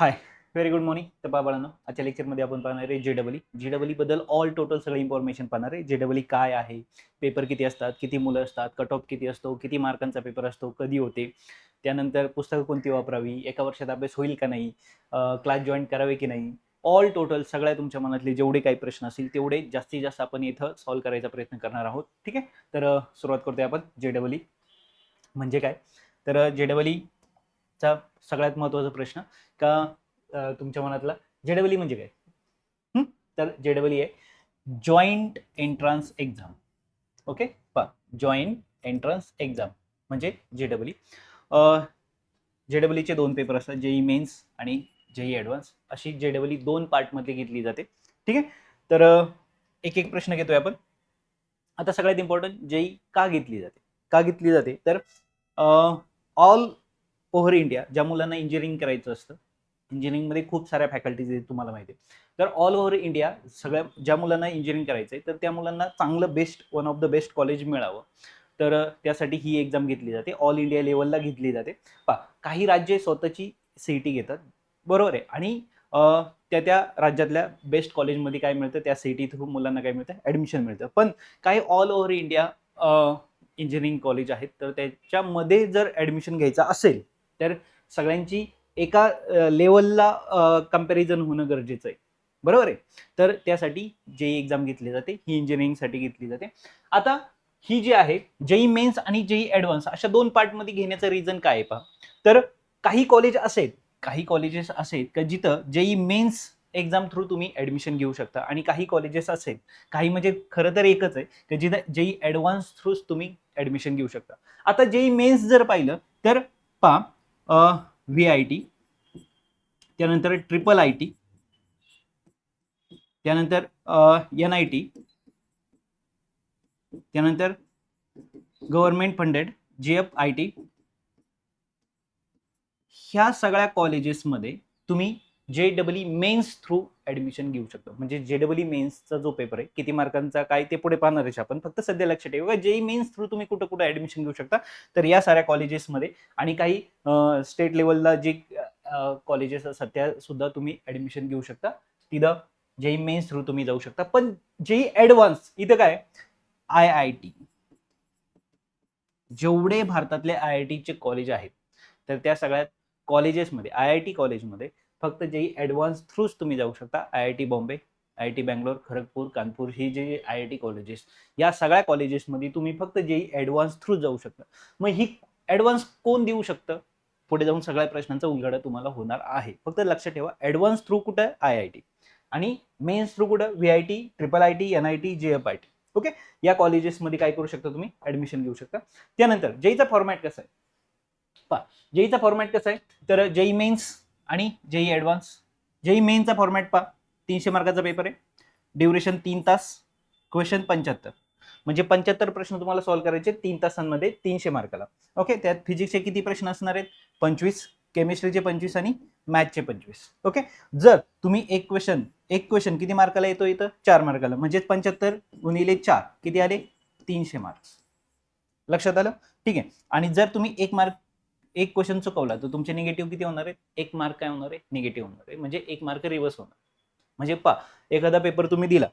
High very good morning तर बाळांनो आजच्या लेक्चरमध्ये आपण पाहणार आहे जे डबल जे डबलबद्दल ऑल टोटल सगळं इन्फॉर्मेशन पाहणार आहे. जे डबल काय आहे? पेपर किती असतात? किती मुलं असतात? कट ऑफ किती असतो? किती मार्कांचा पेपर असतो? कधी होते? त्यानंतर पुस्तकं कोणती वापरावी? एका वर्षात अभ्यास होईल का नाही? क्लास जॉईन करावे की नाही? ऑल टोटल सगळ्या तुमच्या मनातले जेवढे काही प्रश्न असतील तेवढे जास्तीत जास्त आपण इथं सॉल्व्ह करायचा प्रयत्न करणार आहोत. ठीक आहे? तर सुरुवात करतोय आपण जे डबल म्हणजे काय? तर जे डबल चा सगळ्यात महत्त्वाचा प्रश्न का तुमच्या मनातला जे डबल म्हणजे काय? तर जे डबल आहे जॉईंट एंट्रन्स एक्झाम ओके पा जॉईंट एंट्रन्स एक्झाम म्हणजे जे डबल जे दोन पेपर असतात जेई मेन्स आणि जेई ॲडव्हान्स अशी जे डबल दोन पार्टमध्ये घेतली जाते. ठीक आहे? तर एक एक प्रश्न घेतोय आपण. आता सगळ्यात इम्पॉर्टंट जेई का घेतली जाते? का घेतली जाते? तर ऑल ओव्हर इंडिया ज्या मुलांना इंजिनिअरिंग करायचं असतं. इंजिनिअरिंगमध्ये खूप साऱ्या फॅकल्टीज आहेत तुम्हाला माहिती आहे. तर ऑल ओव्हर इंडिया सगळ्या ज्या मुलांना इंजिनिअरिंग करायचं आहे तर त्या मुलांना चांगलं best one of the best college मिळावं. तर त्यासाठी ही एक्झाम घेतली जाते. ऑल इंडिया लेवलला घेतली जाते. पा काही राज्ये स्वतःची सी टी घेतात. बरोबर आहे. आणि त्या त्या राज्यातल्या बेस्ट कॉलेजमध्ये काय मिळतं? त्या सी टी थ्रू मुलांना काय मिळतं? ॲडमिशन मिळतं. पण काही all over India engineering college आहेत. तर त्याच्यामध्ये जर ॲडमिशन घ्यायचं असेल तर सगळ्यांची एका लेवलला कंपॅरिझन होणं गरजेचं आहे. बरोबर आहे? तर त्यासाठी जेई एक्झाम घेतली जाते ही इंजिनिअरिंगसाठी घेतली जाते. आता ही जी आहे जेई मेन्स आणि जेई ॲडव्हान्स अशा दोन पार्टमध्ये घेण्याचं रिझन काय आहे पहा. तर काही कॉलेज असेल काही कॉलेजेस असेल का जिथं जेई मेन्स एक्झाम थ्रू तुम्ही ॲडमिशन घेऊ शकता. आणि काही कॉलेजेस असेल काही म्हणजे खरं तर एकच आहे की जिथं जेई ॲडव्हान्स थ्रूच तुम्ही ॲडमिशन घेऊ शकता. आता जेई मेन्स जर पाहिलं तर पहा व्ही आय टी त्यानंतर ट्रिपल आय टी त्यानंतर एन आय टी त्यानंतर government funded G F I T ह्या सगळ्या कॉलेजेसमध्ये तुम्ही J double men's through admission घेऊ शकतो. म्हणजे जे डबल मेन्सचा जो पेपर आहे किती मार्कांचा काय ते पुढे पाहणार आहे आपण. फक्त सध्या लक्षात ठेवा. जेई मेन्स थ्रू तुम्ही कुठं कुठं ॲडमिशन घेऊ शकता. तर या साऱ्या कॉलेजेसमध्ये आणि काही स्टेट लेवलला जे कॉलेजेस असतात त्या सुद्धा तुम्ही ॲडमिशन घेऊ शकता. तिथं जेई मेन्स थ्रू तुम्ही जाऊ शकता. पण जेई ॲडव्हान्स इथं काय? I I T. जेवढे भारतातले आय आय टीचे कॉलेज आहेत तर त्या सगळ्या कॉलेजेसमध्ये आय आय टी कॉलेजमध्ये फक्त जेई ॲडव्हान्स थ्रूच तुम्ही जाऊ शकता I I T Bombay I I T Bangalore Kharagpur Kanpur ही जे आय आय टी कॉलेजेस या सगळ्या कॉलेजेसमध्ये तुम्ही फक्त जेई ॲडव्हान्स थ्रू जाऊ शकता. मग ही ॲडव्हान्स कोण देऊ शकतं? पुढे जाऊन सगळ्या प्रश्नांचा उलगडा तुम्हाला होणार आहे. फक्त लक्षात ठेवा ॲडव्हान्स थ्रू कुठं? I I T. आणि मेन्स थ्रू कुठं? V I T triple I T N I T जे एफ आय टी ओके या कॉलेजेसमध्ये काय करू शकता तुम्ही? ॲडमिशन घेऊ शकता. त्यानंतर जेईचा फॉर्मॅट कसा आहे? पा जेईचा फॉर्मॅट कसा आहे? तर जेई मेन्स आणि जेई ॲडव्हान्स जेई मेनचा फॉर्मॅट पहा. तीनशे मार्काचा पेपर आहे. ड्युरेशन तीन तास. क्वेश्चन पंच्याहत्तर. म्हणजे पंच्याहत्तर प्रश्न तुम्हाला सॉल्व्ह करायचे तीन तासांमध्ये तीनशे मार्काला ओके त्यात फिजिक्सचे किती प्रश्न असणार आहेत? पंचवीस. केमिस्ट्रीचे पंचवीस आणि मॅथचे पंचवीस. ओके जर तुम्ही एक क्वेश्चन एक क्वेश्चन किती मार्काला येतो इथं? चार मार्काला म्हणजेच पंच्याहत्तर गुणिले चार. किती आले? तीनशे मार्क्स लक्षात आलं? ठीक आहे. आणि जर तुम्ही एक मार्क एक क्वेश्चन चुकवला तर तुमचे निगेटिव्ह किती होणार आहेत? एक मार्क काय होणार आहे? निगेटिव्ह होणार आहे. म्हणजे एक मार्क रिव्हर्स होणार. म्हणजे पा एखादा पेपर तुम्ही दिला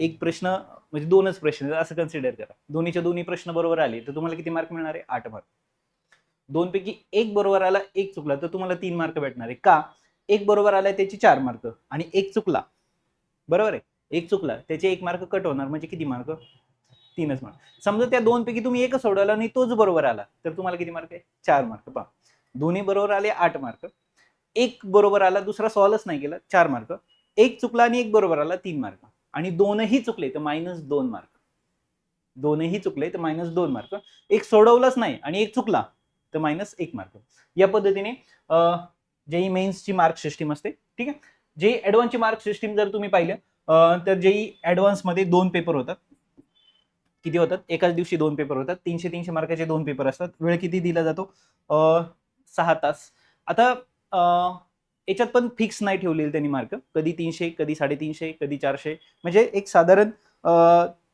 एक प्रश्न म्हणजे दोनच प्रश्न असं कन्सिडर करा. दोन्हीच्या दोन्ही प्रश्न बरोबर आले तर तुम्हाला किती मार्क मिळणार आहे? आठ मार्क दोन पैकी एक बरोबर आला एक चुकला तर तुम्हाला तीन मार्क भेटणार आहे. का? एक बरोबर आला त्याचे चार मार्क आणि एक चुकला. बरोबर आहे? एक चुकला त्याचे एक मार्क कट होणार म्हणजे किती मार्क तीनच मार्क समजा त्या दोन पैकी तुम्ही एकच सोडवला आणि तोच बरोबर आला तर तुम्हाला किती मार्क आहे? चार मार्क पहा. दोन्ही बरोबर आले आठ मार्क एक बरोबर आला दुसरा सॉल्वच नाही केला चार मार्क एक चुकला आणि एक बरोबर आला तीन मार्क आणि दोनही चुकले तर मायनस दोन मार्क दोनही चुकले तर मायनस दोन मार्क एक सोडवलाच नाही आणि एक चुकला तर मायनस एक मार्क या पद्धतीने जेई मेन्सची मार्क सिस्टीम असते ठीक आहे? जेई ॲडव्हान्सची मार्क सिस्टीम जर तुम्ही पाहिलं तर जेई ॲडव्हान्समध्ये दोन पेपर होतात. किती होतात? एकाच दिवशी दोन पेपर होतात. तीनशे तीनशे मार्काचे दोन पेपर असतात. वेळ किती दिला जातो? सहा तास. आता याच्यात पण फिक्स नाही ठेवलेले त्यांनी मार्क कधी तीनशे कधी साडेतीनशे कधी चारशे. म्हणजे एक साधारण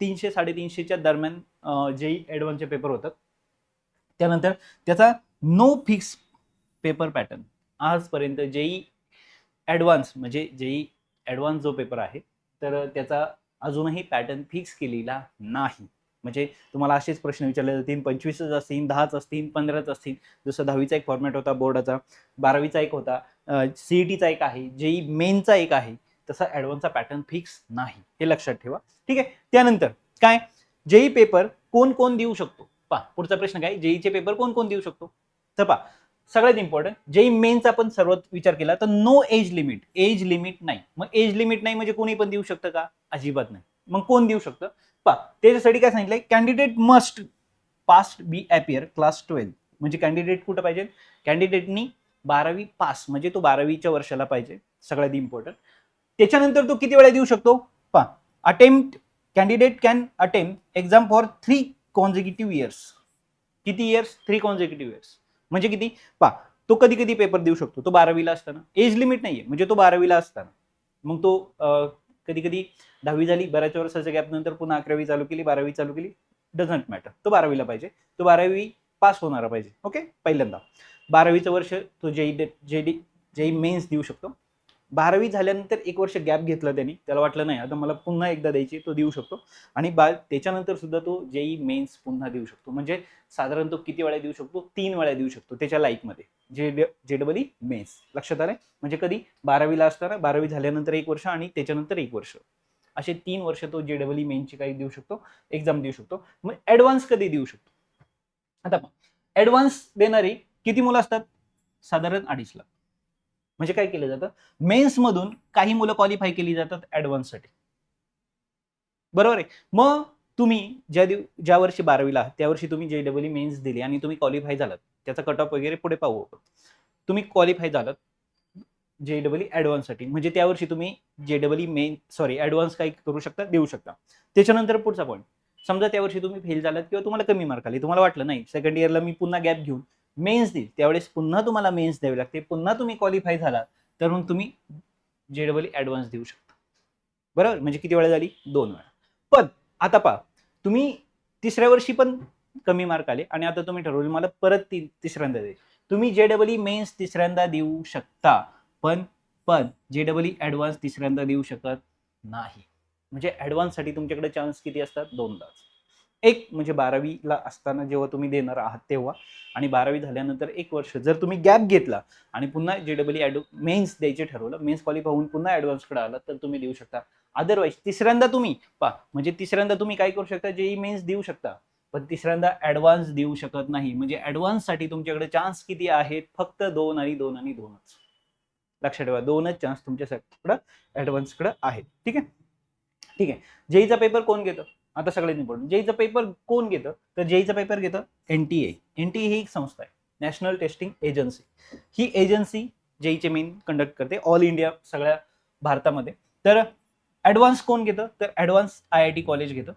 तीनशे साडेतीनशेच्या दरम्यान जेई ॲडव्हान्सचे पेपर होतात. त्यानंतर त्याचा नो फिक्स पेपर पॅटर्न आजपर्यंत जेई ॲडव्हान्स म्हणजे जेई ॲडव्हान्स जो पेपर आहे तर त्याचा अजूनही पॅटर्न फिक्स केलेला नाही. म्हणजे तुम्हाला असेच प्रश्न विचारले जातील. पंचवीसच असतील दहाच असतील पंधराच असतील. जसं दहावीचा एक फॉर्मॅट होता बोर्डाचा बारावीचा एक होता. सीईटीचा एक आहे जेई मेनचा एक आहे. तसा ॲडव्हान्सचा पॅटर्न फिक्स नाही. हे लक्षात ठेवा. ठीक आहे? त्यानंतर काय? जेई पेपर कोण कोण देऊ शकतो? पा पुढचा प्रश्न काय? जेईचे पेपर कोण कोण देऊ शकतो? तर पा सगळ्यात इम्पॉर्टंट जेई मेनचा आपण सर्वात विचार केला तर no age limit age limit नाही. मग एज लिमिट नाही म्हणजे कोणी पण देऊ शकतं का? अजिबात नाही. मग कोण देऊ शकतं? पा त्याच्यासाठी काय सांगितलंय? Candidate must past be appear class twelfth म्हणजे कॅन्डिडेट कुठं पाहिजे? कॅन्डिडेटनी बारावी पास म्हणजे तो बारावीच्या वर्षाला पाहिजे. सगळ्यात इम्पॉर्टंट त्याच्यानंतर तो किती वेळा देऊ शकतो? पा attempt candidate can attempt exam for three consecutive years किती इयर्स थ्री कॉन्झिक्युटिव्ह इयर्स म्हणजे किती? पा तो कधी कधी पेपर देऊ शकतो. तो बारावीला असताना. एज लिमिट नाहीये. म्हणजे तो बारावीला असताना. मग तो कधी कधी दहावी झाली बऱ्याच वर्षाच्या गॅप नंतर पुन्हा अकरावी चालू केली बारावी चालू केली. डझंट मॅटर तो बारावीला पाहिजे. तो बारावी पास होणारा पाहिजे. ओके पहिल्यांदा. बारावीचं वर्ष तो जेई जे डी जेई मेन्स देऊ शकतो. बारावी झाल्यानंतर एक वर्ष गॅप घेतला त्यांनी. त्याला वाटलं नाही आता मला पुन्हा एकदा द्यायची तो देऊ शकतो. आणि बा त्याच्यानंतर सुद्धा तो जेई मेन्स पुन्हा देऊ शकतो. म्हणजे साधारण तो किती वेळा देऊ शकतो? तीन वेळा देऊ शकतो त्याच्या लाईफमध्ये जे जे डबल ई मेन्स लक्षात आलंय? म्हणजे कधी? बारावीला असताना बारावी झाल्यानंतर एक वर्ष आणि त्याच्यानंतर एक वर्ष. असे तीन वर्ष तो जे डबल ई मेनची काही देऊ शकतो एक्झाम देऊ शकतो. मग ॲडव्हान्स कधी देऊ शकतो? आता ॲडव्हान्स देणारी किती मुलं असतात? साधारण अडीच लाख. म्हणजे काय केलं जातं? मेन्समधून काही मुलं क्वालिफाय केली जातात ॲडव्हान्ससाठी बरोबर आहे? मग तुम्ही ज्या दिव ज्या वर्षी बारावीला आहात त्या वर्षी तुम्ही जे डबल ई मेन्स दिली आणि तुम्ही क्वालिफाय झालात. त्याचा कट ऑफ वगैरे पुढे पाहू तुम्ही क्वालिफाय झालात जे डबल ई ॲडव्हान्ससाठी म्हणजे त्या वर्षी तुम्ही J double E main sorry advance काही करू शकता देऊ शकता. त्याच्यानंतर पुढचा पॉईंट समजा त्या वर्षी तुम्ही फेल झालात किंवा तुम्हाला कमी मार्क आले तुम्हाला वाटलं नाही सेकंड इयरला मी पुन्हा गॅप घेऊन मेन्स देईल. त्यावेळेस पुन्हा तुम्हाला मेन्स द्यावी लागते. पुन्हा तुम्ही क्वालिफाय झाला तर मग तुम्ही जे डबल ॲडव्हान्स देऊ शकता. बरोबर? म्हणजे किती वेळा झाली? दोन वेळा. पण आता पहा तुम्ही तिसऱ्या वर्षी पण कमी मार्क आले आणि आता तुम्ही ठरवले मला परत ती तिसऱ्यांदा दे. तुम्ही जे डबल ई मेन्स तिसऱ्यांदा देऊ शकता पण पण जे डबल ई ॲडव्हान्स तिसऱ्यांदा देऊ शकत नाही. म्हणजे ॲडव्हान्ससाठी तुमच्याकडे चान्स किती असतात? दोनदाच. एक म्हणजे बारावीला असताना जेव्हा तुम्ही देणार आहात तेव्हा आणि बारावी झाल्यानंतर एक वर्ष जर तुम्ही गॅप घेतला आणि पुन्हा जे डबल ॲड मेन्स द्यायचे ठरवलं मेन्स क्वालिफाय होऊन पुन्हा ॲडव्हान्सकडे आला तर तुम्ही देऊ शकता. अदरवाईज तिसऱ्यांदा तुम्ही पा म्हणजे तिसऱ्यांदा तुम्ही काय करू शकता? जेई मेन्स देऊ शकता पण तिसऱ्यांदा ॲडव्हान्स देऊ शकत नाही. म्हणजे ॲडव्हान्ससाठी तुमच्याकडे चान्स किती आहेत? फक्त दोन आणि दोन आणि दोनच. लक्षात ठेवा दोनच चान्स तुमच्याकडं ॲडव्हान्सकडं आहेत. ठीक आहे? ठीक आहे. जेईचा पेपर कोण घेतं? आता सगळ्यात इम्पॉर्टंट जेईचा पेपर कोण घेतं? तर जेईचा पेपर घेतं N T A N T A ही एक संस्था आहे. नॅशनल टेस्टिंग एजन्सी ही एजन्सी जेईचे मेन कंडक्ट करते. ऑल इंडिया सगळ्या भारतामध्ये. तर ॲडव्हान्स कोण घेतं? तर advance I I T college घेतं.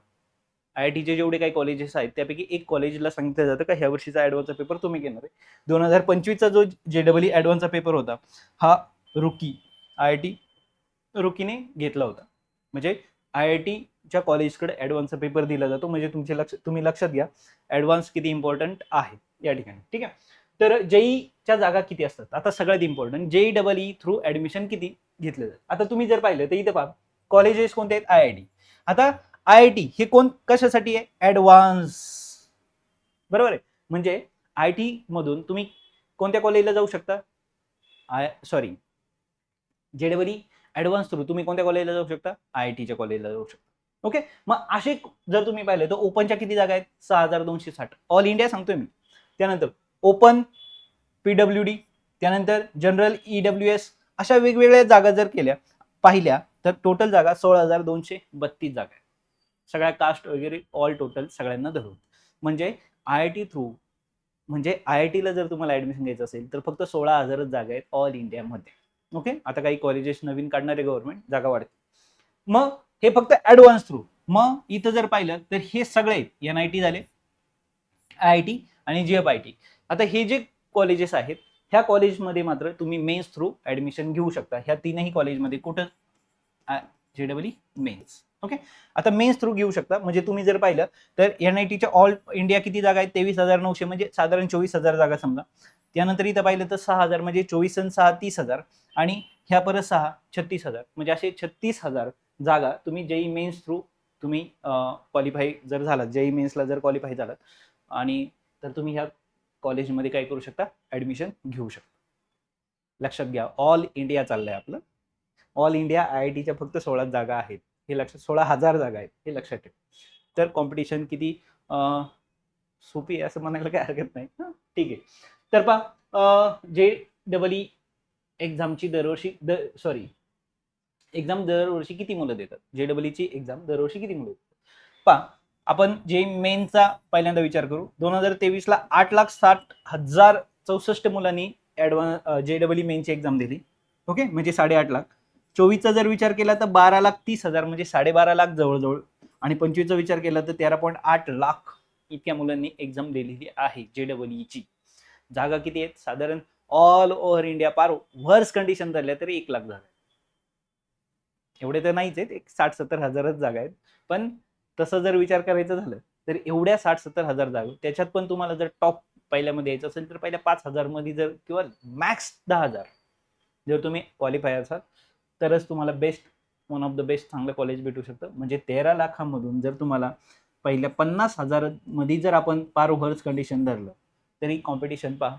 आय आय टीचे जेवढे काही कॉलेजेस आहेत त्यापैकी एक कॉलेजला सांगितलं जातं का ह्या वर्षीचा ॲडव्हान्सचा पेपर तुम्ही घेणार आहे. दोन हजार पंचवीसचा जो जे डबल ई ॲडव्हान्सचा पेपर होता हा रुकी आय आय टी रुकीने घेतला होता. म्हणजे आय आय टी च्या कॉलेजकडे ॲडव्हान्सचा पेपर दिला जातो. म्हणजे तुमचे लक्ष तुम्ही लक्षात घ्या ॲडव्हान्स किती इम्पॉर्टंट आहे या ठिकाणी. ठीक आहे? तर जेईच्या जागा किती असतात? आता सगळ्यात important JEE double E through admission किती घेतलं जातं आता तुम्ही जर पाहिलं तर इथं पहा. कॉलेजेस कोणते आहेत? आय आय टी आता आय आय टी हे कोण कशासाठी आहे? ॲडव्हान्स बरोबर आहे? म्हणजे आय टी मधून तुम्ही कोणत्या कॉलेजला जाऊ शकता? I sorry J double E advance through तुम्ही कोणत्या कॉलेजला जाऊ शकता? आय आय टीच्या कॉलेजला जाऊ शकता. ओके मग असे जर तुम्ही पाहिले तर ओपनच्या किती जागा आहेत? सहा हजार दोनशे साठ. ऑल इंडिया सांगतोय मी. त्यानंतर ओपन पीडब्ल्यू डी त्यानंतर जनरल ई डब्ल्यू एस अशा वेगवेगळ्या जागा जर केल्या पाहिल्या तर टोटल जागा सोळा हजार दोनशे बत्तीस जागा आहेत. सगळ्या कास्ट वगैरे ऑल टोटल सगळ्यांना धरून. म्हणजे आय आय टी थ्रू म्हणजे आय आय टीला जर तुम्हाला ॲडमिशन घ्यायचं असेल तर फक्त सोळा हजारच जागा आहेत ऑल इंडियामध्ये ओके आता काही कॉलेजेस नवीन काढणारे गव्हर्नमेंट जागा वाढते. मग हे फक्त ऍडव्हान्स थ्रू मग इथं जर पाहिलं तर हे सगळे एन आय टी झाले आय आय टी आणि जी एफ आय टी आता हे जे कॉलेजेस आहेत ह्या कॉलेजमध्ये मात्र तुम्ही मेन्स थ्रू ऍडमिशन घेऊ शकता. ह्या तीनही कॉलेजमध्ये कुठं? जे डबल मेन्स ओके आता मेन्स थ्रू घेऊ शकता. म्हणजे तुम्ही जर पाहिलं तर एन आय टीच्या ऑल इंडिया किती जागा आहेत? तेवीस हजार नऊशे म्हणजे साधारण चोवीस हजार जागा समजा. त्यानंतर इथं पाहिलं तर सहा हजार म्हणजे चोवीस सहा तीस हजार. आणि ह्या परत सहा छत्तीस हजार. म्हणजे असे छत्तीस हजार जागा तुम्ही जेई मेन्स थ्रू तुम्ही क्वालिफाय जर झालात जेई मेन्सला जर क्वालिफाय झालात आणि तर तुम्ही ह्या कॉलेजमध्ये काय करू शकता? ॲडमिशन घेऊ शकता. लक्षात घ्या ऑल इंडिया चाललंय आपलं. ऑल इंडिया आय आय टीच्या फक्त सोळा जागा आहेत. हे लक्षात सोळा हजार जागा आहेत हे लक्षात ठेव. तर कॉम्पिटिशन किती सोपी आहे असं म्हणायला काही हरकत नाही. ठीक आहे. तर पा जे डबल ई एक्झामची दरवर्षी द सॉरी एक्झाम दरवर्षी किती मुलं देतात? जे डबल एक्झाम दरवर्षी किती मुलं देतात? पा आपण जे मेनचा पहिल्यांदा विचार करू. दोन हजार तेवीसला आठ लाख साठ हजार चौसष्ट मुलांनी ॲडव्हान्स जे डबल ई मेनची एक्झाम दिली. ओके? म्हणजे साडेआठ लाख. चोवीसचा जर विचार केला तर बारा लाख तीस हजार म्हणजे साडेबारा लाख जवळजवळ. आणि पंचवीसचा विचार केला तर तेरा पॉईंट आठ लाख इतक्या मुलांनी एक्झाम दिलेली आहे जे डबल जागा किती आहेत? साधारण ऑल ओव्हर इंडिया पार वर्स कंडिशन झाल्या तरी एक लाख जागा एवढे तर नाहीच आहेत एक साठ सत्तर हजारच जागा आहेत. पण तसं जर विचार करायचं झालं तर एवढ्या साठ सत्तर हजार जागा त्याच्यात पण तुम्हाला जर टॉप पहिल्यामध्ये यायचं असेल तर पहिल्या पाच हजारमध्ये जर किंवा मॅक्स दहा हजार. जर तुम्ही क्वालिफाय असाल तरच तुम्हाला best one of the best चांगलं कॉलेज भेटू शकतं. म्हणजे तेरा लाखामधून जर तुम्हाला पहिल्या पन्नास हजारामध्ये जर आपण पार ओव्हर्स कंडिशन धरलं तरी कॉम्पिटिशन पहा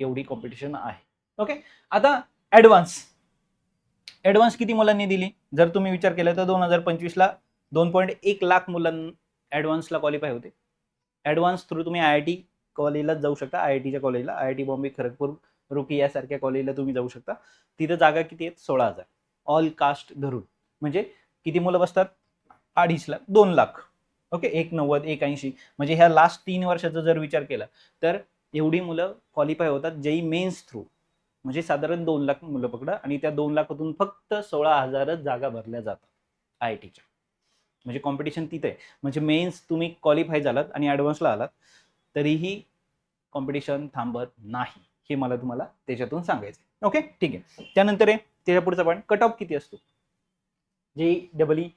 एवढी कॉम्पिटिशन आहे. ओके आता ॲडव्हान्स ॲडव्हान्स किती मुलांनी दिली? जर तुम्ही विचार केला तर दोन हजार पंचवीसला दोन पॉईंट एक लाख मुलांना ॲडव्हान्सला क्वालिफाय होते. ॲडव्हान्स थ्रू तुम्ही आय आय टी कॉलेजलाच जाऊ शकता. आय आय टीच्या कॉलेजला I I T Bombay Kharagpur Roorkee यासारख्या कॉलेजला तुम्ही जाऊ शकता. तिथं जागा किती आहेत? सोळा हजार. ऑल कास्ट धरून. म्हणजे किती मुलं बसतात? अडीच लाख दोन लाख. ओके? एक नव्वद एक ऐंशी. म्हणजे ह्या लास्ट तीन वर्षाचा जर विचार केला तर एवढी मुलं क्वालिफाय होतात जेई मेन्स थ्रू म्हणजे साधारण दोन लाख मुलं पकडा आणि त्या दोन लाखातून फक्त सोळा हजारच जागा भरल्या जातात आय टीच्या. म्हणजे कॉम्पिटिशन तिथे आहे. म्हणजे मेन्स तुम्ही क्वालिफाय झालात आणि ॲडव्हान्सला आलात तरीही कॉम्पिटिशन थांबत नाही हे मला तुम्हाला त्याच्यातून सांगायचं ओके ठीक आहे. त्यानंतर आहे त्याच्या पुढचा पॉईंट कट ऑफ किती असतो? जे डबल ई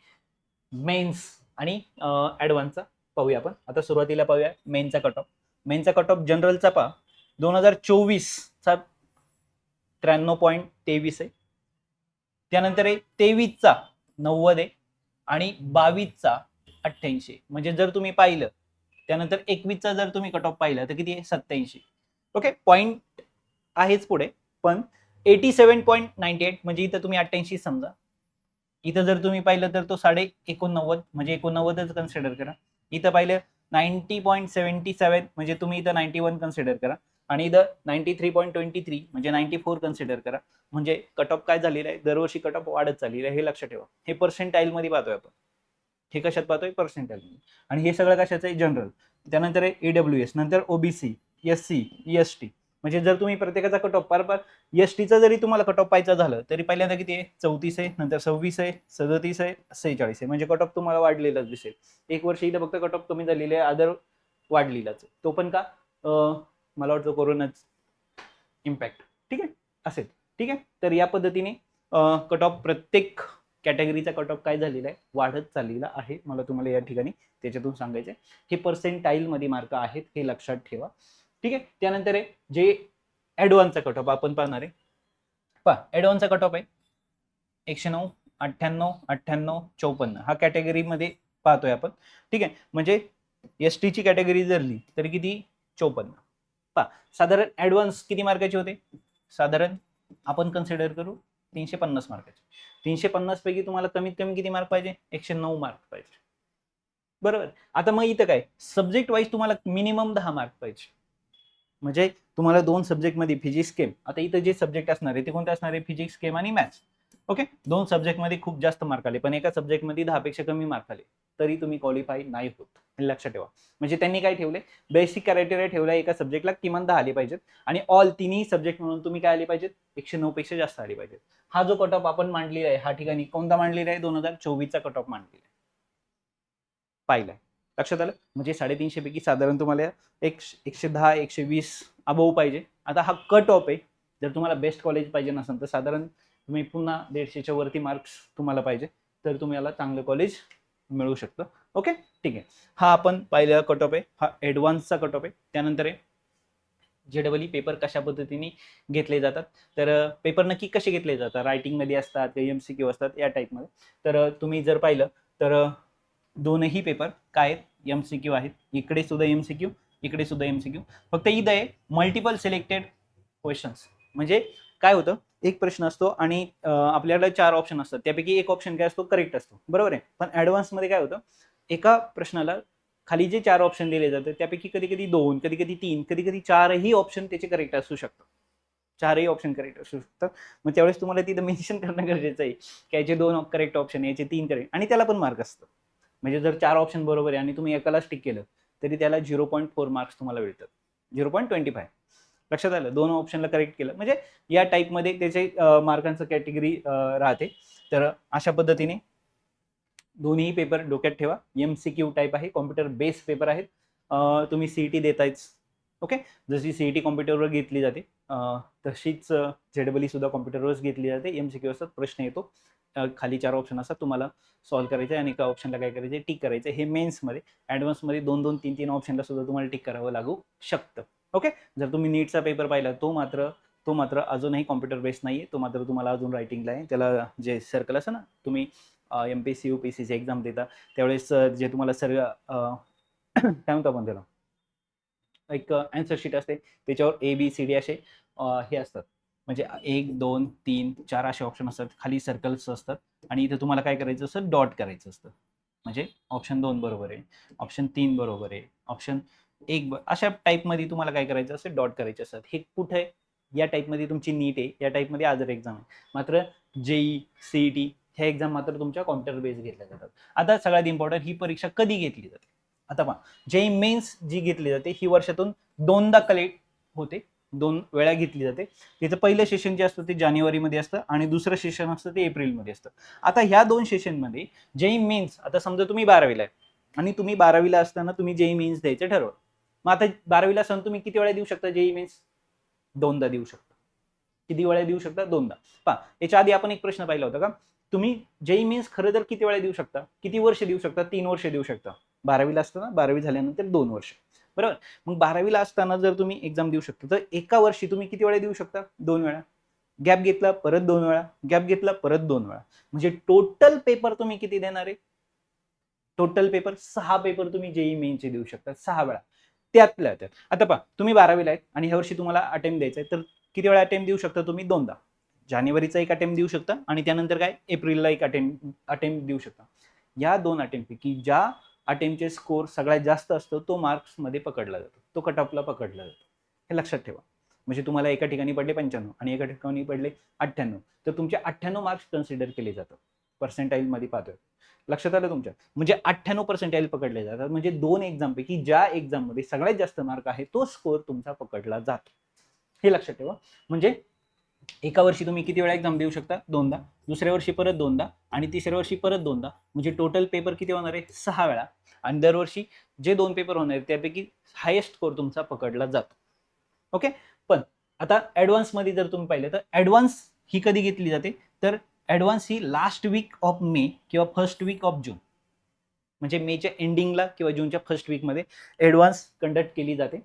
मेन्स आणि ॲडव्हान्सचा पाहूया आपण. आता सुरुवातीला पाहूया मेनचा कट ऑफ मेनचा कट ऑफ जनरलचा पहा. दोन हजार चोवीसचा त्र्याण्णव पॉईंट तेवीस आहे. त्यानंतर आहे तेवीसचा नव्वद आहे आणि बावीसचा अठ्ठ्याऐंशी म्हणजे जर तुम्ही पाहिलं त्यानंतर एकवीसचा जर तुम्ही कट ऑफ पाहिलं तर किती आहे? सत्याऐंशी ओके पॉईंट आहेच पुढे पण eighty seven point ninety eight म्हणजे इथं तुम्ही अठ्ठ्याऐंशी समजा. इथं जर तुम्ही पाहिलं तर तो साडे एकोणनव्वद म्हणजे एकोणनव्वदच कन्सिडर करा. इथं पाहिलं नाईन्टी पॉईंट सेवन्टी सेवन म्हणजे तुम्ही इथं नाईन्टी वन कन्सिडर करा. आणि इथं ninety three point twenty three म्हणजे नाईन्टी फोर कन्सिडर करा. म्हणजे कट ऑफ काय झालेलं आहे? दरवर्षी कट ऑफ वाढत चाललेलं आहे हे लक्षात ठेवा. हे पर्सेंटाईलमध्ये पाहतोय आपण. हे कशात पाहतोय? पर्सेंटाईलमध्ये. आणि हे सगळं कशाचं आहे? जनरल. त्यानंतर आहे डब्ल्यू एस नंतर OBC S C S T म्हणजे जर तुम्ही प्रत्येकाचा कट ऑफ पार पार एस टीचा जरी तुम्हाला कट ऑफ पाहायचा झालं तरी पहिल्यांदा किती आहे? चौतीस आहे नंतर सव्वीस आहे सदतीस आहे सेहेचाळीस आहे. म्हणजे कट ऑफ तुम्हाला वाढलेलाच दिसेल. एक वर्ष इथं फक्त कट ऑफ कमी झालेले आहे अदर वाढलेलाच तो पण का? मला वाटतं कोरोनाच इम्पॅक्ट ठीक आहे? असेल ठीक आहे? तर या पद्धतीने कट ऑफ प्रत्येक कॅटेगरीचा कट ऑफ काय झालेला आहे? वाढत चाललेला आहे. मला तुम्हाला या ठिकाणी त्याच्यातून सांगायचं आहे. हे पर्सेंटाईलमध्ये मार्क आहेत हे लक्षात ठेवा. ठीक आहे? त्यानंतर आहे जे ॲडव्हान्सचा कट ऑफ आपण पाहणार आहे. पहा ॲडव्हान्सचा कट ऑफ आहे. एकशे नऊ अठ्ठ्याण्णव अठ्ठ्याण्णव चौपन्न. हा कॅटेगरीमध्ये पाहतोय आपण. ठीक आहे? म्हणजे एस टीची कॅटेगरी जरली तरी तर किती? चौपन्न. पहा साधारण ॲडव्हान्स किती मार्काचे होते? साधारण आपण कन्सिडर करू तीनशे पन्नास मार्काचे. तीनशे पन्नास पैकी तुम्हाला कमीत कमी किती मार्क पाहिजे? एकशे नऊ मार्क पाहिजे. बरोबर? आता मग इथं काय? सब्जेक्ट वाईज तुम्हाला मिनिमम दहा मार्क पाहिजे. म्हणजे तुम्हाला दोन सब्जेक्टमध्ये फिजिक्स केम आता इथं जे सब्जेक्ट असणार आहे ते कोणते असणार आहे? फिजिक्स केम आणि मॅथ्स ओके दोन सब्जेक्टमध्ये खूप जास्त मार्क आले पण एका सब्जेक्टमध्ये दहापेक्षा कमी मार्क आले. तरी तुम्ही क्वालिफाय नाही होत. लक्षात ठेवा. म्हणजे त्यांनी काय ठेवले? बेसिक क्रायटेरिया ठेवला एका सब्जेक्टला किमान दहा आले पाहिजेत. आणि ऑल तिन्ही सब्जेक्ट म्हणून तुम्ही काय आले पाहिजेत? एकशे नऊ पेक्षा जास्त आले पाहिजेत. हा जो कट ऑफ आपण मांडलेला आहे हा ठिकाणी कोणता मांडलेला आहे? दोन हजार चोवीसचा कट ऑफ मांडलेला आहे. पाहिलाय. लक्षात आलं? म्हणजे साडेतीनशे पैकी साधारण तुम्हाला एक एकशे दहा एकशे वीस अबोव पाहिजे. आता हा कट ऑफ आहे. जर तुम्हाला बेस्ट कॉलेज पाहिजे नसेल तर साधारण तुम्ही पुन्हा दीडशेच्या वरती मार्क्स तुम्हाला पाहिजे तर तुम्हाला चांगलं कॉलेज मिळू शकतं. ओके ठीक आहे. हा आपण पाहिलेला कट ऑफ आहे. हा ॲडव्हान्सचा कट ऑफ आहे. त्यानंतर आहे जे डबल पेपर कशा पद्धतीने घेतले जातात? तर पेपर नक्की कसे घेतले जातात? रायटिंगमध्ये असतात एम सी क्यू असतात? या टाईपमध्ये तर तुम्ही जर पाहिलं तर दोनही पेपर काय आहेत? एम सी क्यू आहेत. इकडे सुद्धा एम सी क्यू इकडे सुद्धा एम सी क्यू फक्त इथं आहे. मल्टिपल सिलेक्टेड क्वेश्चन्स म्हणजे काय होतं? एक प्रश्न असतो आणि आपल्याकडे आपल्याला चार ऑप्शन असतात. त्यापैकी एक ऑप्शन काय असतो? करेक्ट असतो. बरोबर आहे? पण ॲडव्हान्समध्ये काय होतं? एका प्रश्नाला खाली जे चार ऑप्शन दिले जातात त्यापैकी कधी कधी दोन कधी कधी तीन कधी कधी चारही ऑप्शन त्याचे करेक्ट असू शकतात. चारही ऑप्शन करेक्ट असू शकतात. मग त्यावेळेस तुम्हाला तिथं मेन्शन करणं गरजेचं आहे की याचे दोन करेक्ट ऑप्शन याचे तीन करेक्ट आणि त्याला पण मार्क असतं. म्हणजे जर चार ऑप्शन बरोबर आहे आणि तुम्ही एकाला स्टिक केलं तरी त्याला झिरो पॉईंट फोर मार्क्स तुम्हाला मिळतात. झिरो पॉईंट ट्वेंटी फाय लक्षात आलं? दोन ऑप्शनला करेक्ट केलं. म्हणजे या टाईपमध्ये त्याचे मार्कांचं कॅटेगरी राहते. तर अशा पद्धतीने दोन्ही पेपर डोक्यात ठेवा. एम सी क्यू टाईप आहे. कॉम्प्युटर बेस पेपर आहेत. तुम्ही सी ई टी देतायच ओके जशी सी ई टी कॉम्प्युटरवर घेतली जाते तशीच झेडबली सुद्धा कॉम्प्युटरवरच घेतली जाते. एम सी क्यू असतात प्रश्न येतो. खाली चार ऑप्शन असतात तुम्हाला सॉल्व्ह करायचे आणि एका ऑप्शनला काय करायचे? टिक करायचं. हे मेन्समध्ये ॲडव्हान्समध्ये दोन दोन तीन तीन ऑप्शनला सुद्धा तुम्हाला टिक करावं लागू शकतं. ओके? जर तुम्ही नीटचा पेपर पाहिला तो मात्र तो मात्र अजूनही कॉम्प्युटर बेस नाही आहे तो मात्र तुम्हाला अजून रायटिंगला आहे. त्याला जे सर्कल असं ना तुम्ही M P C U P C ची एक्झाम देता त्यावेळेस जे तुम्हाला सर्व काय म्हणतो आपण त्याला? एक अँसर शीट असते. त्याच्यावर ए बी सी डी असे हे असतात. म्हणजे एक दोन तीन चार असे ऑप्शन असतात. खाली सर्कल्स असतात. आणि इथे तुम्हाला काय करायचं असतं? डॉट करायचं असतं. म्हणजे ऑप्शन दोन बरोबर आहे. ऑप्शन तीन बरोबर आहे. ऑप्शन एक ब अशा टाईपमध्ये तुम्हाला काय करायचं असं डॉट करायचे असतात. हे कुठं? आहे या टाईपमध्ये तुमची नीट आहे या टाईपमध्ये अदर एक्झाम आहे. मात्र जेई सी ई टी ह्या एक्झाम मात्र तुमच्या कॉम्प्युटर बेस घेतल्या जातात. आता सगळ्यात इम्पॉर्टंट ही परीक्षा कधी घेतली जाते? आता पहा जेई मेन्स जी घेतली जाते ही वर्षातून दोनदा कलेक्ट होते. दोन वेळा घेतली जाते. तिचं पहिलं सेशन जे असतं ते जानेवारीमध्ये असतं आणि दुसरं सेशन असतं ते एप्रिलमध्ये असतं. आता ह्या दोन सेशनमध्ये जेई मेन्स आता समजा तुम्ही बारावीला आहे आणि तुम्ही बारावीला असताना तुम्ही जेई मेन्स द्यायचं ठरवलं मग आता बारावीला असताना तुम्ही किती वेळा देऊ शकता? JE mains? दोनदा देऊ शकता. किती वेळा देऊ शकता? दोनदा. पहा याच्या आधी आपण एक प्रश्न पाहिला होता का? तुम्ही जेई मीन्स खरं तर किती वेळा देऊ शकता? किती वर्ष देऊ शकता? तीन वर्ष देऊ शकता. बारावीला असताना बारावी झाल्यानंतर दोन वर्ष. बरोबर? मग बारावीला असताना जर तुम्ही एक्झाम देऊ शकता तर एका वर्षी तुम्ही किती वेळा देऊ शकता? दोन वेळा. गॅप घेतला परत दोन वेळा. गॅप घेतला परत दोन वेळा. म्हणजे टोटल पेपर तुम्ही किती देणार आहे? टोटल पेपर सहा पेपर तुम्ही जेई मेनचे देऊ शकता. सहा वेळा. त्यातल्या त्यात. आता पहा तुम्ही बारावीला आहेत आणि ह्या वर्षी तुम्हाला अटेम्प्ट द्यायचा आहे तर किती वेळा अटेम्प्ट देऊ शकता तुम्ही? दोनदा. जानेवारीचा एक अटेम्प्ट देऊ शकता आणि त्यानंतर काय? एप्रिलला एक अटेम्प्ट अटेम्प्ट देऊ शकता. या दोन अटेम्प्टपैकी ज्या अटेम्प्टचे स्कोर सगळ्यात जास्त असतो तो मार्क्समध्ये पकडला जातो. तो कट ऑफला पकडला जातो. हे लक्षात ठेवा. म्हणजे तुम्हाला एका ठिकाणी पडले पंच्याण्णव आणि एका ठिकाणी पडले अठ्ठ्याण्णव. तर तुमचे अठ्ठ्याण्णव मार्क्स कन्सिडर केले जातात. पर्सेंटाईलमध्ये पाहतोय. लक्षात आलं तुमच्या? म्हणजे अठ्ठ्याण्णव पर्सेंटाईल पकडले जातात. म्हणजे दोन एक्झामपैकी ज्या एक्झाममध्ये सगळ्यात जास्त मार्क आहे तो स्कोर तुमचा पकडला जातो. हे लक्षात ठेवा. म्हणजे एका वर्षी तुम्ही किती वेळा एक्झाम देऊ शकता? दोनदा. दुसऱ्या वर्षी परत दोनदा. आणि तिसऱ्या वर्षी परत दोनदा. म्हणजे टोटल पेपर किती होणार आहे? सहा वेळा. आणि दरवर्षी जे दोन पेपर होणार आहेत त्यापैकी हायेस्ट स्कोर तुमचा पकडला जातो. ओके पण आता ॲडव्हान्समध्ये जर तुम्ही पाहिलं तर ॲडव्हान्स ही कधी घेतली जाते? तर ॲडव्हान्स ही लास्ट वीक ऑफ मे किंवा फर्स्ट वीक ऑफ जून म्हणजे मेच्या एंडिंगला किंवा जूनच्या फर्स्ट वीकमध्ये ॲडव्हान्स कंडक्ट केली जाते.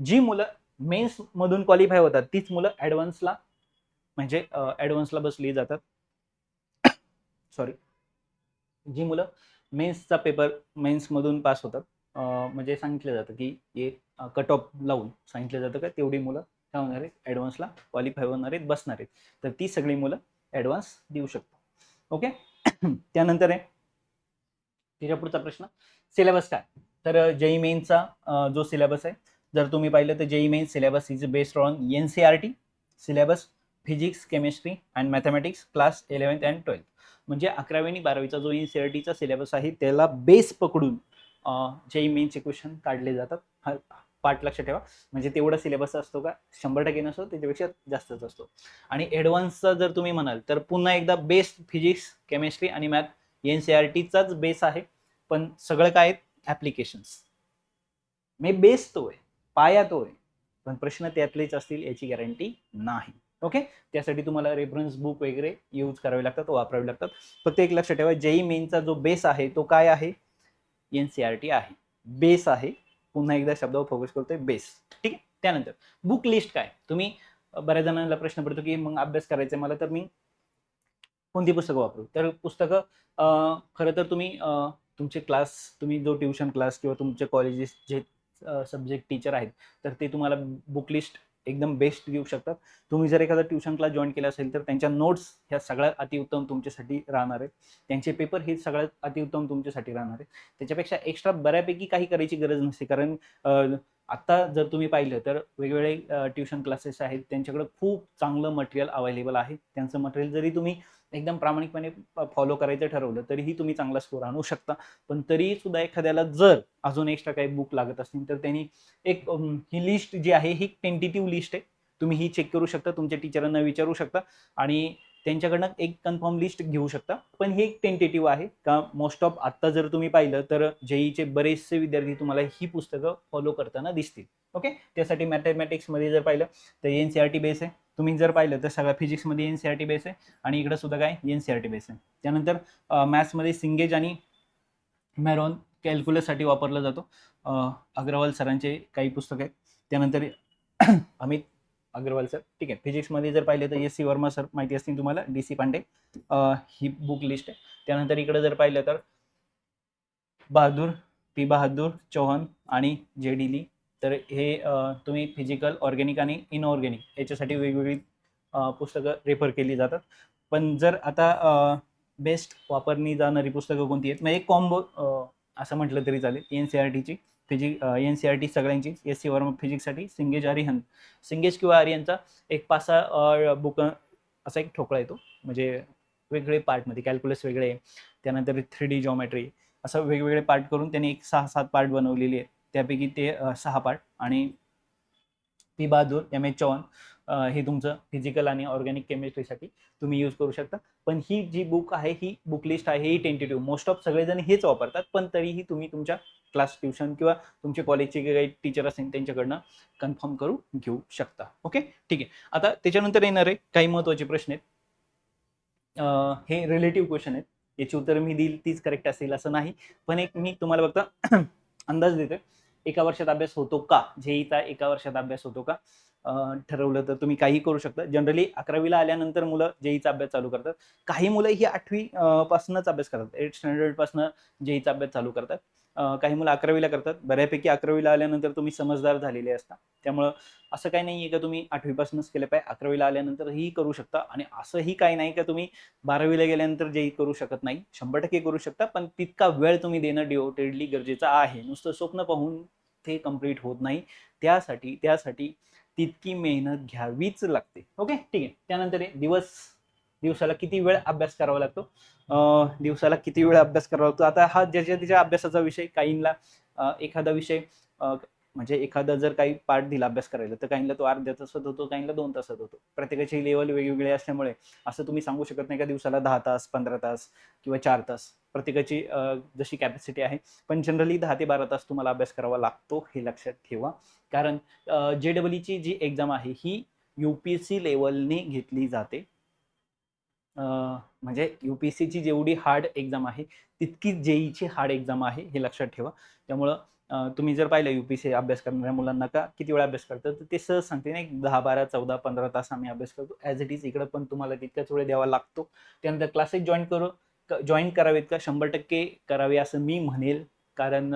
जी मुलं मेन्समधून क्वालिफाय होतात तीच मुलं ॲडव्हान्सला म्हणजे ॲडव्हान्सला बसली जातात. सॉरी जी मुलं मेन्सचा पेपर मेन्समधून पास होतात म्हणजे सांगितलं जातं की हे कट ऑफ लावून सांगितलं जातं का तेवढी मुलं काय होणार आहेत ॲडव्हान्सला क्वालिफाय होणार आहेत बसणार आहेत. तर ती सगळी मुलं ॲडव्हान्स देऊ शकतो. ओके त्यानंतर आहे तिच्या पुढचा प्रश्न. सिलेबस काय? तर जेई मेनचा जो सिलेबस आहे जर तुम्ही पाहिलं तर JE main syllabus is based on N C R T syllabus physics chemistry and mathematics class eleventh and twelfth म्हणजे अकरावी आणि बारावीचा जो एन सी आर टीचा सिलेबस आहे त्याला बेस पकडून जेई मेनचे क्वेश्चन काढले जातात. पार्ट लक्ष ठेवा. म्हणजे तेवढा सिलेबस असतो का? शंभर टक्के नसतो त्याच्यापेक्षा जास्तच असतो. आणि ॲडव्हान्सचा जर तुम्ही म्हणाल तर पुन्हा एकदा बेस फिजिक्स केमिस्ट्री आणि मॅथ एन सी आर टीचाच बेस आहे. पण सगळं काय आहेत? ॲप्लिकेशन्स मे बेस तो आहे पाया तो आहे. पण प्रश्न त्यातलेच असतील याची गॅरंटी नाही. ओके त्यासाठी तुम्हाला रेफरन्स बुक वगैरे यूज करावे लागतात वापरावे लागतात. फक्त एक लक्षात ठेवा जेई मेनचा जो बेस आहे तो काय आहे? एन सी आर टी आहे. बेस आहे. पुन्हा एकदा शब्दावर फोकस करतोय बेस ठीक आहे? त्यानंतर बुक लिस्ट काय? तुम्ही बऱ्याच जणांना प्रश्न पडतो की मग अभ्यास करायचा आहे मला तर मी कोणती पुस्तकं वापरू? तर पुस्तकं खरं तर तुम्ही तुमचे क्लास तुम्ही जो ट्युशन क्लास किंवा तुमचे कॉलेजेस जे सब्जेक्ट टीचर आहेत तर ते तुम्हाला बुक लिस्ट एकदम बेस्ट देऊ शकतात. तुम्ही जर एखादा ट्युशन क्लास जॉईन केला असेल तर त्यांच्या नोट्स ह्या सगळ्यात अतिउत्तम तुमच्यासाठी राहणार आहेत. त्यांचे पेपर हे सगळ्यात अतिउत्तम तुमच्यासाठी राहणार आहेत. त्याच्यापेक्षा एक्स्ट्रा बऱ्यापैकी काही करायची गरज नसते. कारण आत्ता जर तुम्ही पाहिलं तर वेगवेगळे ट्युशन क्लासेस आहेत. त्यांच्याकडे खूप चांगलं मटेरियल अवेलेबल आहे. त्यांचं मटेरियल जरी तुम्ही एकदम प्रामाणिकपणे फॉलो करायचं ठरवलं तरीही तुम्ही चांगला स्कोर आणू शकता. पण तरी सुद्धा एखाद्याला जर अजून एक्स्ट्रा काही बुक लागत असतील तर त्यांनी एक ही लिस्ट जी आहे ही टेंटेटिव्ह लिस्ट आहे. तुम्ही ही चेक करू शकता तुमच्या टीचरांना विचारू शकता आणि त्यांच्याकडनं एक कन्फर्म लिस्ट घेऊ शकता. पण ही एक टेंटेटिव्ह आहे का मोस्ट ऑफ आत्ता जर तुम्ही पाहिलं तर जेईचे बरेचसे विद्यार्थी तुम्हाला ही पुस्तकं फॉलो करताना दिसतील. ओके त्यासाठी मॅथमॅटिक्समध्ये जर पाहिलं तर N C R T base आहे. तुम्ही जर पाहिलं तर सगळ्या फिजिक्समध्ये N C R T base आहे आणि इकडं सुद्धा काय N C R T base आहे. त्यानंतर मॅथ्समध्ये सिंगेज आणि मॅरॉन कॅल्क्युलससाठी वापरला जातो. अग्रवाल सरांचे काही पुस्तक आहेत. त्यानंतर अमित अग्रवाल सर ठीक आहे. फिजिक्समध्ये जर पाहिलं तर एस सी वर्मा सर माहिती असतील तुम्हाला डी सी पांडे. ही बुक लिस्ट आहे. त्यानंतर इकडे जर पाहिलं तर बहादूर पी बहादूर चौहान आणि जे डी ली. तर हे तुम्ही फिजिकल ऑर्गॅनिक आणि इनऑर्गॅनिक याच्यासाठी वेगवेगळी पुस्तकं रेफर केली जातात. पण जर आता बेस्ट वापरली जाणारी पुस्तकं कोणती आहेत? मग एक कॉम्बो असं म्हटलं तरी चालेल. एन सी आर टीची physic N C R T सगळ्यांची एस सी वर्मा फिजिक्ससाठी सिंगेज आर्यन सिंगेज किंवा आर्यनचा एक पाच सहा बुक असा एक ठोकळा येतो. म्हणजे वेगळे पार्टमध्ये कॅल्क्युलस वेगळे त्यानंतर थ्री डी जॉमेट्री असं वेगवेगळे पार्ट करून त्यांनी एक सहा सात पार्ट बनवलेली आहे त्यापैकी ते सहा पार्ट आणि P Bahadur M H Chavan हे तुमचं फिजिकल आणि ऑर्गॅनिक केमिस्ट्रीसाठी तुम्ही यूज करू शकता. पण ही जी बुक आहे ही बुक लिस्ट आहे ही टेंटेटिव्ह मोस्ट ऑफ सगळेजण हेच वापरतात पण तरीही तुम्ही तुमच्या क्लास ट्युशन किंवा तुमचे कॉलेजचे जे काही टीचर असेल त्यांच्याकडनं कन्फर्म करू घेऊ शकता. ओके ठीक आहे. आता त्याच्यानंतर येणार आहे काही महत्त्वाचे प्रश्न आहेत. हे रिलेटिव्ह क्वेश्चन आहेत. याची उत्तरं मी देईल तीच करेक्ट असेल असं नाही. पण एक मी तुम्हाला फक्त अंदाज देतोय. एका वर्षात अभ्यास होतो का? जेईचा एका वर्षात अभ्यास होतो का? ठरवलं तर तुम्ही काही करू शकता. जनरली अकरावीला आल्यानंतर मुलं जेईचा अभ्यास चालू करतात. काही मुलं ही आठवी पासूनच अभ्यास करतात. एट स्टँडर्डपासून जेईचा अभ्यास चालू करतात. काही मुलं अकरावीला करतात. बऱ्यापैकी अकरावीला आल्यानंतर तुम्ही समजदार झालेले असता. त्यामुळं असं काही नाही आहे का तुम्ही आठवीपासूनच केलं पाहिजे. अकरावीला आल्यानंतरही करू शकता आणि असंही काही नाही का तुम्ही बारावीला गेल्यानंतर जेही करू शकत नाही. शंभर टक्के करू शकता पण तितका वेळ तुम्ही देणं डिओटेडली गरजेचं आहे. नुसतं स्वप्न पाहून ते कंप्लीट होत नाही. त्यासाठी त्यासाठी तितकी मेहनत घ्यावीच लागते. ओके ठीक आहे. त्यानंतर दिवस दिवसाला किती वेळ अभ्यास करावा लागतो? दिवसाला किती वेळ अभ्यास करावा लागतो? आता हा ज्याच्या त्याच्या अभ्यासाचा विषय काहींना एखादा विषय म्हणजे एखादा जर काही पार्ट दिला अभ्यास करायला तर काहींना तो अर्ध्या तासात होतो काहींना दोन तासात होतो. प्रत्येकाची लेवल वेगवेगळी असल्यामुळे असं तुम्ही सांगू शकत नाही का दिवसाला दहा तास पंधरा तास किंवा चार तास? प्रत्येकाची जशी कॅपॅसिटी आहे पण जनरली दहा ते बारा तास तुम्हाला अभ्यास करावा लागतो हे लक्षात ठेवा. कारण जे डबलईची जी एक्झाम आहे ही यू पी एस सी लेवलने घेतली जाते. म्हणजे यू पी एस सीची जेवढी हार्ड एक्झाम आहे तितकी जेईची हार्ड एक्झाम आहे हे लक्षात ठेवा. त्यामुळं तुम्ही जर पाहिलं यू पी सी अभ्यास करणाऱ्या मुलांना का किती वेळा अभ्यास करतात तर ते सहज सांगते ना एक दहा बारा चौदा पंधरा तास आम्ही अभ्यास करतो. ॲज इट इज इकडं पण तुम्हाला तितकाच वेळ द्यावा लागतो. त्यानंतर क्लासेस जॉईन करू जॉईन करावेत का? शंभर टक्के करावे असं मी म्हणेल. कारण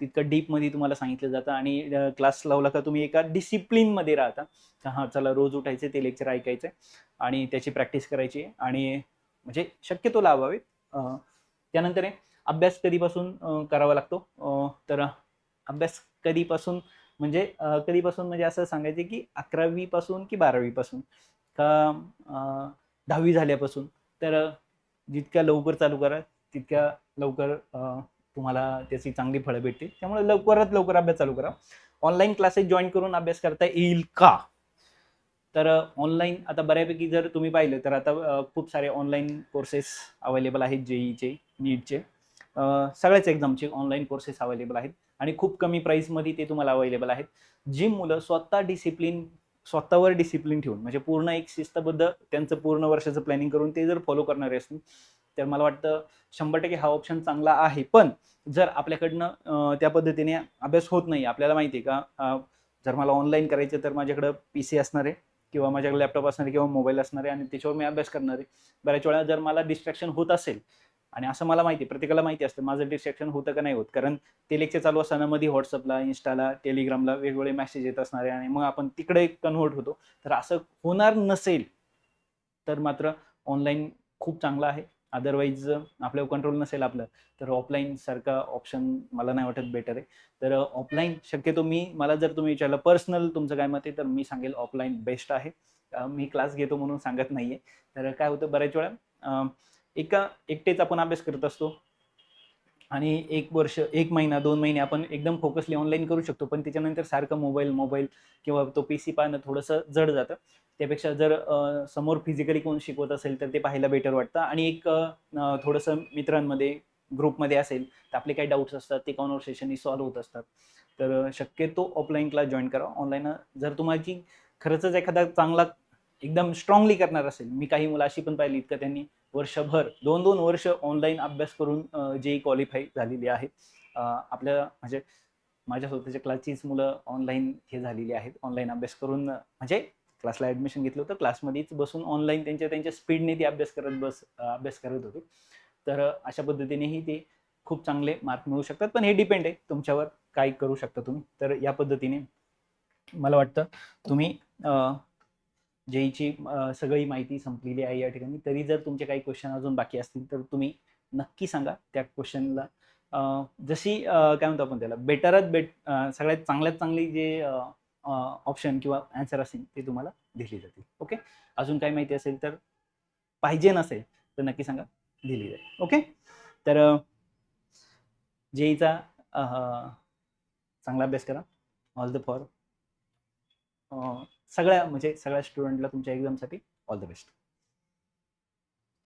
तितकं डीपमध्ये तुम्हाला सांगितलं जातं आणि क्लास लावला का तुम्ही एका डिसिप्लिनमध्ये राहता. का हां चला रोज उठायचे ते लेक्चर ऐकायचं आणि त्याची प्रॅक्टिस करायची आणि म्हणजे शक्यतो लावावे. त्यानंतर आहे अभ्यास कधीपासून करावा लागतो? तर अभ्यास कधीपासून म्हणजे कधीपासून म्हणजे असं सांगायचे की अकरावीपासून की बारावीपासून? का दहावी झाल्यापासून? तर जितक्या लवकर चालू करा तितक्या लवकर तुम्हाला त्याची चांगली फळं भेटतील. त्यामुळे लवकरात लवकर अभ्यास चालू करा. ऑनलाईन क्लासेस जॉईन करून अभ्यास करता येईल का? तर ऑनलाईन आता बऱ्यापैकी जर तुम्ही पाहिलं तर आता खूप सारे ऑनलाईन कोर्सेस अवेलेबल आहेत जेईचे नीटचे सगळ्याच एक्झामचे ऑनलाईन कोर्सेस अवेलेबल आहेत आणि खूप कमी प्राईसमध्ये ते तुम्हाला अवेलेबल आहेत. जी मुलं स्वतः डिसिप्लिन स्वतःवर डिसिप्लिन ठेवून म्हणजे पूर्ण एक शिस्तबद्ध त्यांचं पूर्ण वर्षाचं प्लॅनिंग करून ते जर फॉलो करणारे असतील तर मला वाटतं शंभर टक्के हा ऑप्शन चांगला आहे. पण जर आपल्याकडनं त्या पद्धतीने अभ्यास होत नाही आपल्याला माहिती आहे का जर मला ऑनलाईन करायचं तर माझ्याकडं पी सी असणार आहे किंवा माझ्याकडे लॅपटॉप असणार आहे किंवा मोबाईल असणार आहे आणि त्याच्यावर मी अभ्यास करणार आहे. बऱ्याच वेळा जर मला डिस्ट्रॅक्शन होत असेल आणि असं मला माहिती आहे, प्रत्येकाला माहिती असतं माझं डिस्ट्रॅक्शन होतं का नाही होत? कारण ते लेक्चर चालू असताना मध्ये व्हॉट्सअपला इन्स्टाला टेलिग्रामला वेगवेगळे मेसेज येत असणारे आणि मग आपण तिकडे कन्व्हर्ट होतो. तर असं होणार नसेल तर मात्र ऑनलाईन खूप चांगलं आहे. अदरवाईज आपल्यावर कंट्रोल नसेल आपलं तर ऑफलाईन सारखा ऑप्शन मला नाही वाटत बेटर आहे. तर ऑफलाईन शक्यतो मी मला जर तुम्ही विचारलं पर्सनल तुमचं काय मत आहे तर मी सांगेल ऑफलाईन बेस्ट आहे. मी क्लास घेतो म्हणून सांगत नाहीये. तर काय होतं बऱ्याच वेळा एका एकटेच आपण अभ्यास करत असतो. आणि एक वर्ष एक महिना दोन महिने आपण एकदम फोकसली ऑनलाईन करू शकतो. पण त्याच्यानंतर सारखं मोबाईल मोबाईल किंवा तो पी सी पाहणं थोडंसं जड जातं. त्यापेक्षा जर समोर फिजिकली कोण शिकवत असेल तर ते पाहायला बेटर वाटतं. आणि एक थोडंसं मित्रांमध्ये ग्रुपमध्ये असेल तर आपले काही डाऊट्स असतात ते कॉन्व्हर्सेशन सॉल्व्ह होत असतात. तर शक्यतो ऑफलाईन क्लास जॉईन करा. ऑनलाईन जर तुम्हाला खरंच एखादा चांगला एकदम स्ट्रॉंगली करणार असेल मी काही मुलं अशी पण पाहिली का त्यांनी वर्षभर दोन दोन वर्ष ऑनलाईन अभ्यास करून जे क्वालिफाय झालेली आहेत आपल्या म्हणजे माझ्या स्वतःच्या क्लासचीच मुलं ऑनलाईन हे झालेली आहेत. ऑनलाईन अभ्यास करून म्हणजे क्लासला ॲडमिशन घेतलं होतं. क्लासमध्येच बसून ऑनलाईन त्यांच्या त्यांच्या स्पीडने ते अभ्यास करत बस अभ्यास करत होते. तर अशा पद्धतीनेही ते खूप चांगले मार्क मिळू शकतात. पण हे डिपेंड आहे तुमच्यावर काय करू शकता तुम्ही. तर या पद्धतीने मला वाटतं तुम्ही जेईची सगळी माहिती संपलेली आहे या ठिकाणी. तरी जर तुमचे काही क्वेश्चन अजून बाकी असतील तर तुम्ही नक्की सांगा त्या क्वेश्चनला जशी काय म्हणतो आपण त्याला? बेटरच बेट सगळ्यात चांगल्यात चांगली जे ऑप्शन किंवा आन्सर असेल ते तुम्हाला दिली जातील. ओके अजून काही माहिती असेल तर पाहिजे नसेल तर नक्की सांगा दिली जाईल. ओके तर जेईचा चांगला अभ्यास करा. ऑल द फॉर सगळ्या म्हणजे सगळ्या स्टुडंटला तुमच्या एक्झामसाठी ऑल द बेस्ट